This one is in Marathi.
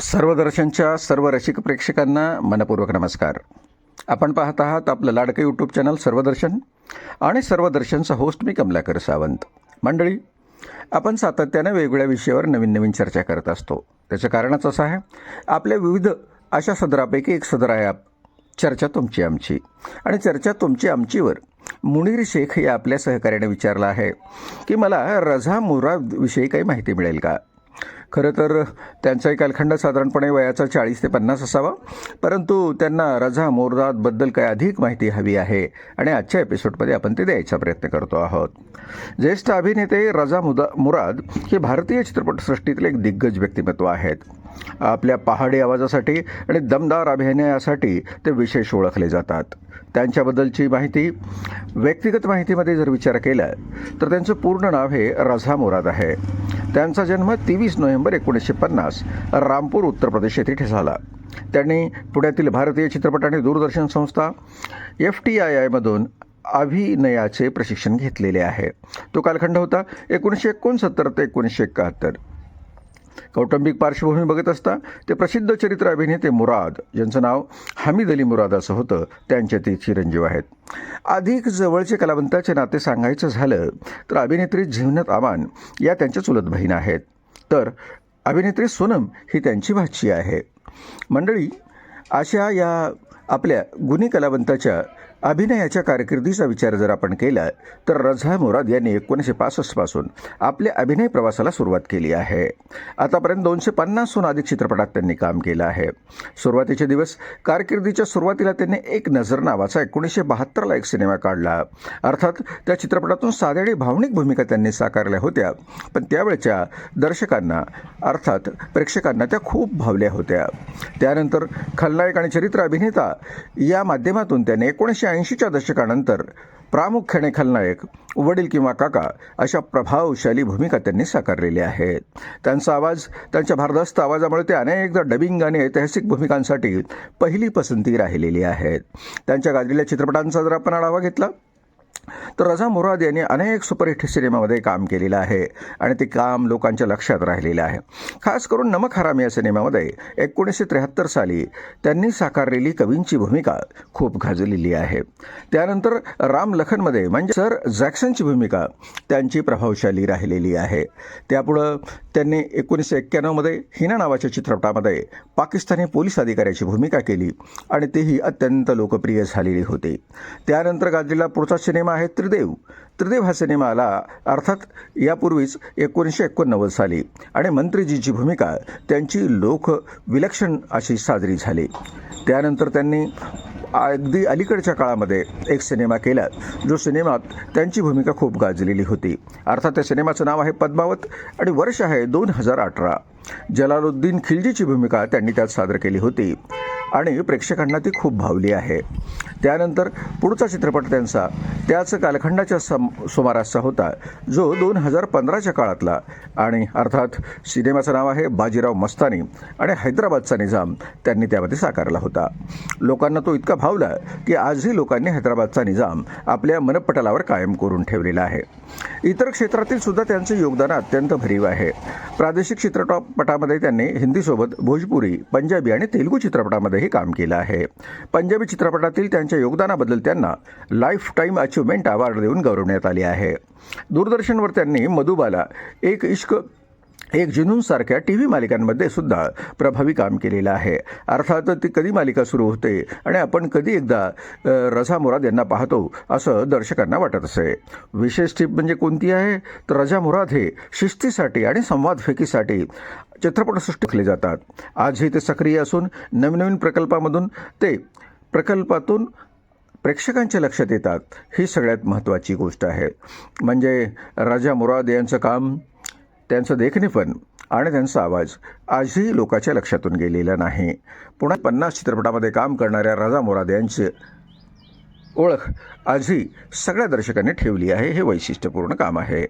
सर्वदर्शनच्या सर्व रसिक प्रेक्षकांना मनपूर्वक नमस्कार. आपण पाहत आहात आपलं लाडकं यूट्यूब चॅनल सर्वदर्शन आणि सर्वदर्शनचा होस्ट मी कमलाकर सावंत. मंडळी आपण सातत्यानं वेगवेगळ्या विषयावर नवीन नवीन चर्चा करत असतो. त्याचं कारणच असं आहे आपल्या विविध अशा सदरापैकी एक सदर आहे आप चर्चा तुमची आमची. आणि चर्चा तुमची आमचीवर. मुनीर शेख या आपल्या सहकार्याने विचारलं आहे की मला रझा मुरादविषयी काही माहिती मिळेल का? खरं तर त्यांचाही कालखंड साधारणपणे वयाचा चाळीस ते पन्नास असावा. परंतु त्यांना रझा मोरदादबद्दल काही अधिक माहिती हवी आहे? आणि आजच्या एपिसोडमध्ये आपण ते द्यायचा प्रयत्न करतो आहोत. ज्येष्ठ अभिनेते रझा मुदा मुराद हे भारतीय चित्रपटसृष्टीतील एक दिग्गज व्यक्तिमत्व आहेत. आपल्या पहाडी आवाजासाठी आणि दमदार अभिनयासाठी ते विशेष ओळखले जातात. त्यांच्याबद्दलची माहिती व्यक्तिगत माहितीमध्ये जर विचार केला तर त्यांचं पूर्ण नाव हे रझा मुराद आहे. त्यांचा जन्म तेवीस नोव्हेंबर एकोणीसशे पन्नास रामपूर उत्तर प्रदेश येथे झाला. त्यांनी पुण्यातील भारतीय चित्रपट आणि दूरदर्शन संस्था एफ टी आय आयमधून अभिनयाचे प्रशिक्षण घेतलेले आहे. तो कालखंड होता एकोणीसशे एकोणसत्तर ते एकोणीसशे एकाहत्तर. कौटुंबिक पार्श्वभूमी बघत असता ते प्रसिद्ध चरित्र अभिनेते मुराद ज्यांचं नाव हमीद अली मुराद असं होतं त्यांचे ते चिरंजीव आहेत. अधिक जवळचे कलावंताचे नाते सांगायचं झालं तर अभिनेत्री झिवनत आमान या त्यांच्या चुलत बहीण आहेत. तर अभिनेत्री सोनम ही त्यांची भाची आहे. मंडळी अशा या आपल्या गुणी कलावंताच्या अभिनयाच्या कारकिर्दीचा विचार जर आपण केला तर रझा मुराद यांनी एकोणीसशे पासष्टपासून आपल्या अभिनय प्रवासाला सुरुवात केली आहे. आतापर्यंत दोनशे पन्नासहून अधिक चित्रपटात त्यांनी काम केलं आहे. सुरुवातीचे दिवस कारकिर्दीच्या सुरुवातीला त्यांनी एक नजर नावाचा एकोणीसशे बहात्तरला एक सिनेमा काढला. अर्थात त्या चित्रपटातून साध्या भावनिक भूमिका त्यांनी साकारल्या होत्या पण त्यावेळच्या दर्शकांना अर्थात प्रेक्षकांना त्या खूप भावल्या होत्या. त्यानंतर खलनायक आणि चरित्र अभिनेता या माध्यमातून त्यांनी एकोणीसशे ऐंशीच्या दशकानंतर प्रामुख्याने खलनायक वडील किंवा काका अशा प्रभावशाली भूमिका त्यांनी साकारलेल्या आहेत. त्यांचा आवाज त्यांच्या भारदस्त आवाजामुळे ते अनेकदा डबिंग आणि ऐतिहासिक भूमिकांसाठी पहिली पसंती राहिलेली आहेत. त्यांच्या गाजलेल्या चित्रपटांचा जर आपण आढावा घेतला तर रझा मुराद यांनी अनेक सुपरहिट सिनेमामध्ये काम केलेलं आहे आणि ते काम लोकांच्या लक्षात राहिलेलं आहे. खास करून नमक हराम या सिनेमामध्ये एकोणीसशे त्र्याहत्तर साली त्यांनी साकारलेली कवींची भूमिका खूप गाजलेली आहे. त्यानंतर राम लखनमध्ये म्हणजे सर जॅक्सनची भूमिका त्यांची प्रभावशाली राहिलेली आहे. त्यापुढं त्यांनी एकोणीसशे एक्क्याण्णवमध्ये हिना नावाच्या चित्रपटामध्ये पाकिस्तानी पोलीस अधिकाऱ्याची भूमिका केली आणि तेही अत्यंत लोकप्रिय झालेली होती. त्यानंतर गाजलेला पुढचा सिनेमा आहे त्रिदेव. त्रिदेव हा सिनेमा आला अर्थात यापूर्वीच एकोणीसशे एकोणनव्वद साली आणि मंत्रीजीची भूमिका त्यांची लोक विलक्षण अशी साजरी झाली. त्यानंतर त्यांनी अगदी अलीकडच्या काळामध्ये एक सिनेमा केला जो सिनेमात त्यांची भूमिका खूप गाजलेली होती. अर्थात त्या सिनेमाचं नाव आहे पद्मावत आणि वर्ष आहे दोन हजार अठरा. जलालुद्दीन खिलजीची भूमिका त्यांनी त्यात सादर केली होती. आणि प्रेक्षकांना ती खूप भावली आहे. त्यानंतर पुढचा चित्रपट त्यांचा त्याच कालखंडाच्या सम सुमारासचा होता जो दोन हजार पंधराच्या काळातला आणि अर्थात सिनेमाचं नाव आहे बाजीराव मस्तानी आणि हैदराबादचा निजाम त्यांनी त्यामध्ये साकारला होता. लोकांना तो इतका भावला की आजही लोकांनी हैदराबादचा निजाम आपल्या मनपटलावर कायम करून ठेवलेला आहे. इतर क्षेत्रातील सुद्धा त्यांचं योगदान अत्यंत भरीव आहे. प्रादेशिक चित्रपटामध्ये त्यांनी हिंदीसोबत भोजपुरी पंजाबी आणि तेलुगू चित्रपटामध्येही काम केलं आहे. पंजाबी चित्रपटातील त्यांच्या योगदानाबद्दल त्यांना लाईफ टाईम अचिव्हमेंट अवॉर्ड देऊन गौरवण्यात आले आहे. दूरदर्शनवर त्यांनी मधुबाला एक इश्क एक जुनूनसारख्या टी व्ही मालिकांमध्ये सुद्धा प्रभावी काम केलेलं आहे. अर्थात ती कधी मालिका सुरू होते आणि आपण कधी एकदा रझा मुराद यांना पाहतो असं दर्शकांना वाटत असे. विशेष टीप म्हणजे कोणती आहे? तर रझा मुराद हे शिस्तीसाठी आणि संवाद फेकीसाठी चित्रपटसृष्टी केले जातात. आजही ते सक्रिय असून नवीन नवीन प्रकल्पामधून ते प्रकल्पातून प्रेक्षकांच्या लक्षात येतात. ही सगळ्यात महत्त्वाची गोष्ट आहे. म्हणजे राजा मुराद यांचं काम त्यांचं देखणेपण आणि त्यांचा आवाज आजही लोकांच्या लक्षातून गेलेला नाही. पुन्हा पन्नास चित्रपटामध्ये काम करणाऱ्या राजा मुराद यांचे ओळख आजही सगळ्या दर्शकांनी ठेवली आहे. हे वैशिष्ट्यपूर्ण काम आहे.